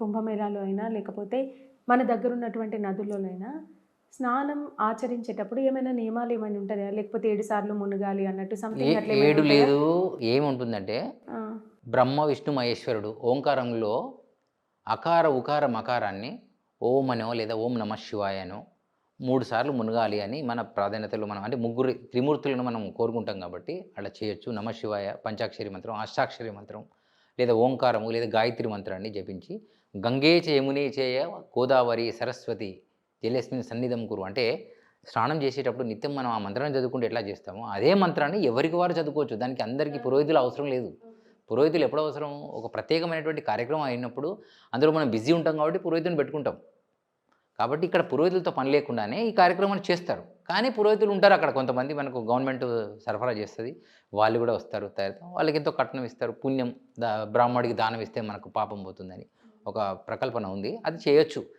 కుంభమేళాలో అయినా లేకపోతే మన దగ్గర ఉన్నటువంటి నదుల్లో అయినా స్నానం ఆచరించేటప్పుడు ఏమైనా నియమాలు ఏమైనా ఉంటాయా? లేకపోతే ఏడు సార్లు మునగాలి అన్నట్టు సంథింగ్ ఏడు? లేదు ఏముంటుందంటే బ్రహ్మ విష్ణు మహేశ్వరుడు ఓంకారంలో అకార ఉకార మకారాన్ని ఓం అనో లేదా ఓం నమ శివాయనో మూడు సార్లు మునగాలి అని మన ప్రాధాన్యతలో మనం అంటే ముగ్గురు త్రిమూర్తులను మనం కోరుకుంటాం కాబట్టి అలా చేయొచ్చు. నమ శివాయ పంచాక్షరి మంత్రం అష్టాక్షరి మంత్రం లేదా ఓంకారము లేదా గాయత్రి మంత్రాన్ని జపించి గంగే చ యమునే చేయ గోదావరి సరస్వతి జలస్మిన్ సన్నిధం కురు. అంటే స్నానం చేసేటప్పుడు నిత్యం మనం ఆ మంత్రాన్ని చదువుకుంటే ఎట్లా చేస్తామో అదే మంత్రాన్ని ఎవరికి వారు చదువుకోవచ్చు. దానికి అందరికీ పురోహితులు అవసరం లేదు. పురోహితులు ఎప్పుడు అవసరం? ఒక ప్రత్యేకమైనటువంటి కార్యక్రమం అయినప్పుడు అందులో మనం బిజీ ఉంటాం కాబట్టి పురోహితుని పెట్టుకుంటాం. కాబట్టి ఇక్కడ పురోహితులతో పని లేకుండానే ఈ కార్యక్రమాన్ని చేస్తారు. కానీ పురోహితులు ఉంటారు అక్కడ కొంతమంది మనకు గవర్నమెంట్ సరఫరా చేస్తుంది. వాళ్ళు కూడా వస్తారు తయారు వాళ్ళకి ఎంతో కట్నం ఇస్తారు. పుణ్యం దా బ్రాహ్మడికి దానం ఇస్తే మనకు పాపం పోతుందని ఒక ప్రకల్పన ఉంది. అది చేయొచ్చు.